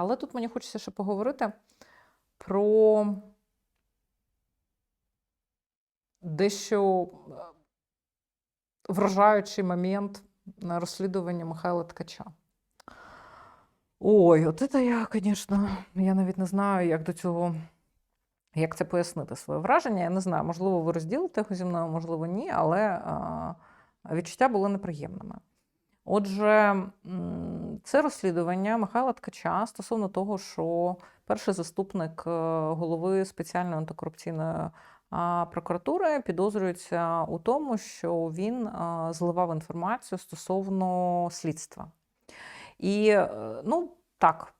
Але тут мені хочеться ще поговорити про дещо е, вражаючий момент на розслідуванні Михайла Ткача. Ой, от це я, звісно, я навіть не знаю, як до цього, як це пояснити своє враження. Я не знаю, можливо, ви розділите його зі мною, можливо, ні, але а, відчуття були неприємними. Отже, це розслідування Михайла Ткача стосовно того, що перший заступник е, голови спеціальної антикорупційної прокуратури підозрюється у тому, що він зливав інформацію стосовно слідства. І е, ну так,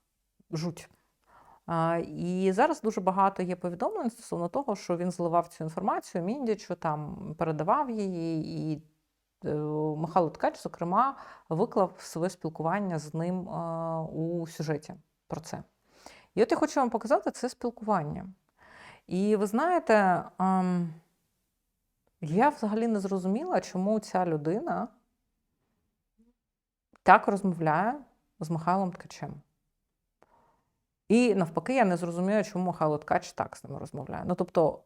жуть. І зараз дуже багато є повідомлень стосовно того, що він зливав цю інформацію Міндічу, там передавав її, і е, Михайло Ткач, зокрема, виклав своє спілкування з ним е, у сюжеті про це. І от я хочу вам показати це спілкування. І ви знаєте, ем, я взагалі не зрозуміла, чому ця людина так розмовляє з Михайлом Ткачем. І навпаки, я не зрозуміла, чому Михайло Ткач так з ними розмовляє. Ну, тобто,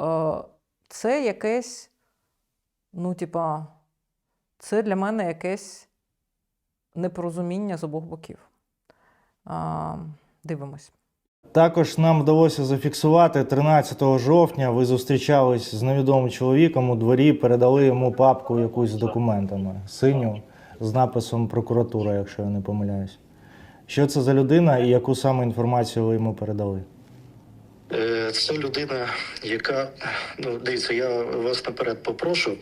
е, це якесь, ну, типа, це для мене якесь непорозуміння з обох боків. Е, дивимось. Також нам вдалося зафіксувати 13 жовтня. Ви зустрічались з невідомим чоловіком у дворі, передали йому папку якусь з документами синю з написом прокуратура, якщо я не помиляюсь. Що це за людина і яку саме інформацію ви йому передали? Е, Це людина, яка ну дивіться, я вас наперед попрошу.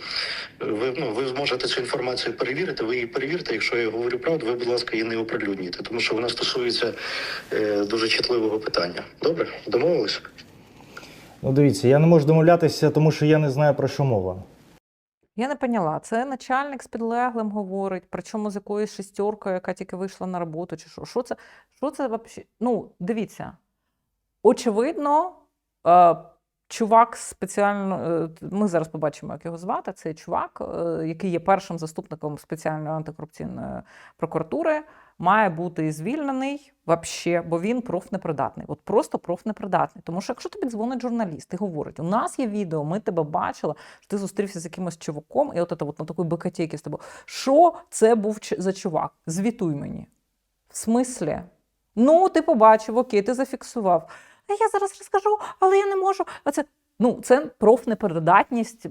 Ви ну ви зможете цю інформацію перевірити. Ви її перевірте. Якщо я говорю правду, ви, будь ласка, її не оприлюднюйте, тому що вона стосується е, дуже чутливого питання. Добре, домовились? Ну, дивіться, я не можу домовлятися, тому що я не знаю про що мова. Я не поняла, це начальник з підлеглим говорить, причому з якоюсь шестеркою, яка тільки вийшла на роботу, чи що? Що це, що це взагалі? Ну, дивіться. Очевидно, е, чувак спеціально, е, ми зараз побачимо, як його звати. Цей чувак, е, який є першим заступником спеціальної антикорупційної прокуратури, має бути звільнений вообще, бо він профнепридатний. От просто профнепридатний. Тому що якщо тобі дзвонить журналіст і говорить, у нас є відео, ми тебе бачили, що ти зустрівся з якимось чуваком, і от це от на такій бекатейки з тобою. Що це був за чувак? Звітуй мені. В смислі? Ну, ти побачив, окей, ти зафіксував. Я зараз розкажу, але я не можу. А це ну, це профнепередатність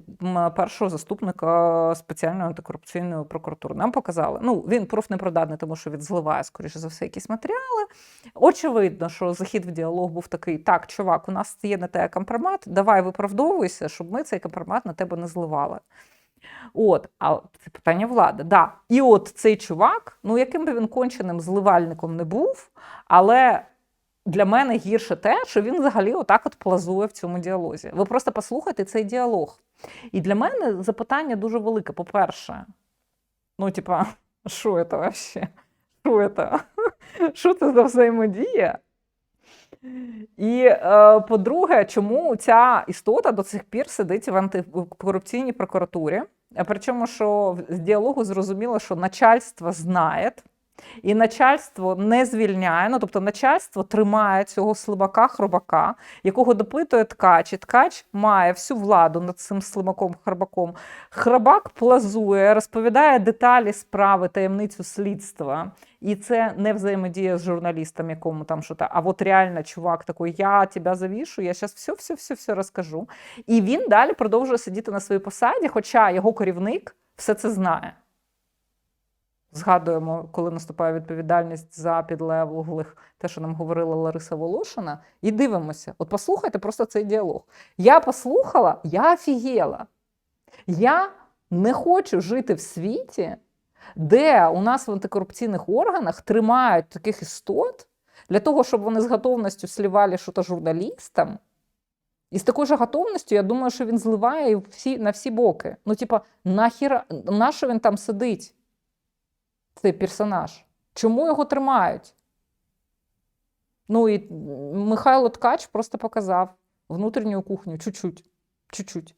першого заступника спеціальної антикорупційної прокуратури. Нам показали. Ну, він профнепридатний, тому що він зливає, скоріше за все, якісь матеріали. Очевидно, що захід в діалог був такий: так, чувак, у нас є на тебе компромат, давай виправдовуйся, щоб ми цей компромат на тебе не зливали. От, а це питання влади. Да. І от цей чувак, ну яким би він конченим зливальником не був, але для мене гірше те, що він взагалі отак от плазує в цьому діалозі. Ви просто послухайте цей діалог. І для мене запитання дуже велике. По-перше, ну, типа, що це вообще? Що це? Що це за взаємодія? І е, по-друге, чому ця істота до цих пір сидить в антикорупційній прокуратурі? Причому, що з діалогу зрозуміло, що начальство знає, і начальство не звільняє. Ну, тобто, начальство тримає цього слабака хробака, якого допитує ткач, і ткач має всю владу над цим слимаком хробаком. Хробак плазує, розповідає деталі справи, таємницю слідства. І це не взаємодія з журналістом, якому там що то. А от реально чувак такий, я тебе завішу, я зараз все, все, все, все розкажу. І він далі продовжує сидіти на своїй посаді, хоча його керівник все це знає. Згадуємо, коли наступає відповідальність за підлеглих, те, що нам говорила Лариса Волошина, і дивимося. От послухайте просто цей діалог. Я послухала, я офігела. Я не хочу жити в світі, де у нас в антикорупційних органах тримають таких істот для того, щоб вони з готовністю слівали щось журналістам. І з такою ж готовністю, я думаю, що він зливає всі, на всі боки. Ну, типа, нахіра, на що він там сидить? Цей персонаж? Чому його тримають? Ну і Михайло Ткач просто показав внутрішню кухню чуть-чуть. чуть-чуть.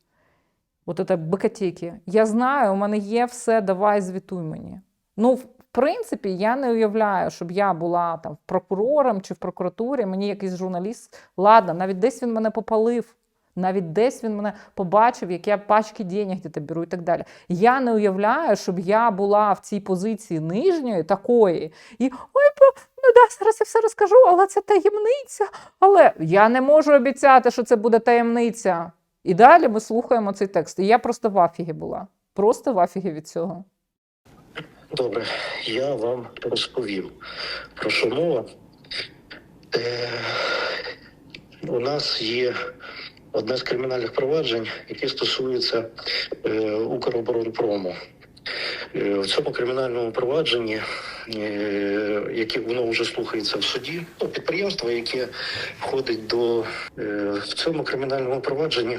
От це бекатейки. Я знаю, у мене є все, давай звітуй мені. Ну, в принципі, я не уявляю, щоб я була там прокурором чи в прокуратурі, мені якийсь журналіст, ладно, навіть десь він мене попалив. Навіть десь він мене побачив, як я пачки денег беру і так далі. Я не уявляю, щоб я була в цій позиції нижньої такої, і ой, ну да, зараз я все розкажу, але це таємниця. Але я не можу обіцяти, що це буде таємниця. І далі ми слухаємо цей текст. І я просто в афігі була. Просто в афігі від цього. Добре, я вам розповім про що мова. Е, у нас є одне з кримінальних проваджень, яке стосується е, Укроборонпрому. Е, в цьому кримінальному провадженні, е, яке воно вже слухається в суді, ну, підприємство, яке входить до е, в цьому кримінальному провадженні.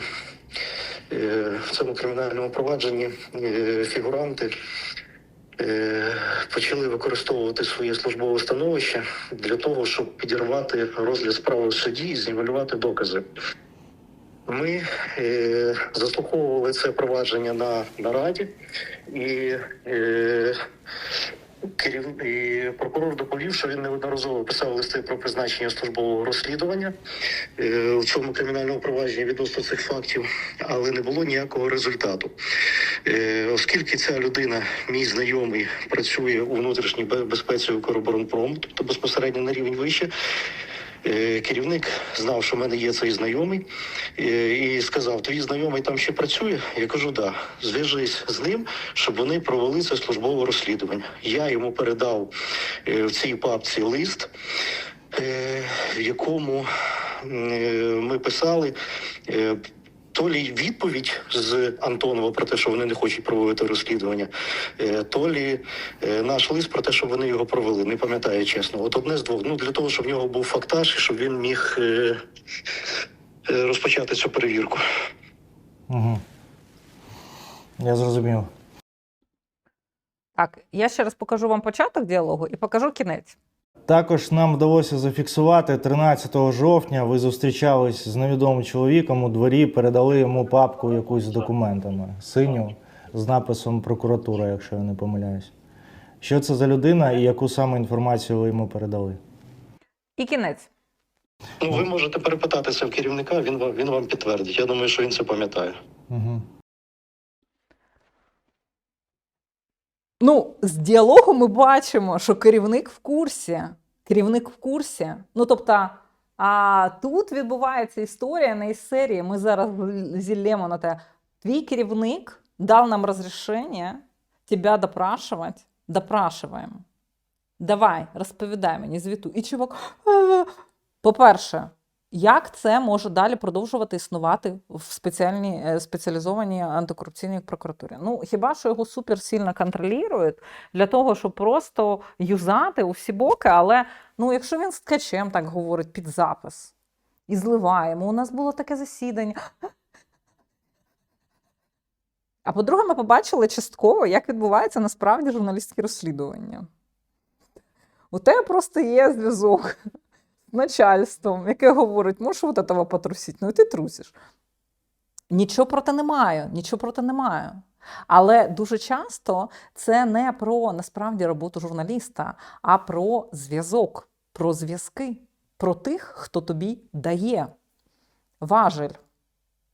е, В цьому кримінальному провадженні е, фігуранти е, почали використовувати своє службове становище для того, щоб підірвати розгляд справи в суді і знівелювати докази. Ми е, заслуховували це провадження на нараді, і, е, керів... і прокурор доповів, що він неодноразово писав листи про призначення службового розслідування е, в цьому кримінальному провадженні відносно цих фактів, але не було ніякого результату. Е, Оскільки ця людина, мій знайомий, працює у внутрішній безпеці Укроборонпрому, тобто безпосередньо на рівень вище. Е, Керівник знав, що в мене є цей знайомий, е, і сказав: Твій знайомий там ще працює? Я кажу, да. Зв'яжись з ним, щоб вони провели це службове розслідування. Я йому передав е, в цій папці лист, в якому ми писали. То лі відповідь з Антонова про те, що вони не хочуть проводити розслідування, е, то лі е, наш лист про те, що вони його провели. Не пам'ятаю чесно. От одне з двох. Ну для того, щоб в нього був фактаж і щоб він міг е, розпочати цю перевірку. Угу. Я зрозумів. Так, я ще раз покажу вам початок діалогу і покажу кінець. Також нам вдалося зафіксувати 13 жовтня. Ви зустрічались з невідомим чоловіком у дворі, передали йому папку якусь з документами синю з написом прокуратура, якщо я не помиляюсь. Що це за людина і яку саме інформацію ви йому передали? І кінець. Ну, ви можете перепитатися в керівника, він вам він вам підтвердить. Я думаю, що він це пам'ятає. Угу. Ну, з діалогу ми бачимо, що керівник в курсі. Керівник в курсі. Ну, тобто, а тут відбувається історія не із серії. Ми зараз зіллємо на те. Твій керівник дав нам розрішення тебе допрашувати. Допрашуємо. Давай, розповідай мені, звіту. І чувак. По-перше, як це може далі продовжувати існувати в спеціальній е, спеціалізованій антикорупційній прокуратурі? Ну хіба що його суперсильно контролюють для того, щоб просто юзати у всі боки, але ну, якщо він з ткачем так говорить під запис і зливаємо, у нас було таке засідання. А по-друге, ми побачили частково, як відбувається насправді журналістське розслідування. У тебе просто є зв'язок начальством, яке говорить, можеш от этого потрусити? Ну і ти трусиш. Нічого проти не маю, нічого проти не маю. Але дуже часто це не про насправді роботу журналіста, а про зв'язок, про зв'язки, про тих, хто тобі дає важель.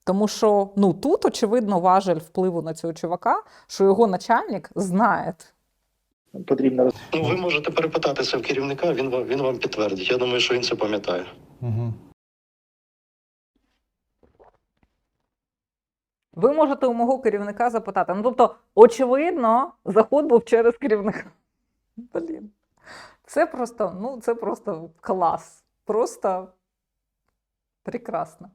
Тому що ну, тут, очевидно, важель впливу на цього чувака, що його начальник знає. Потрібно Ну, ви можете перепитатися в керівника, він вам він вам підтвердить. Я думаю, що він це пам'ятає. Угу. Ви можете у мого керівника запитати. Ну, тобто, очевидно, заход був через керівника. Блін. Це просто, ну, це просто клас. Просто прекрасно.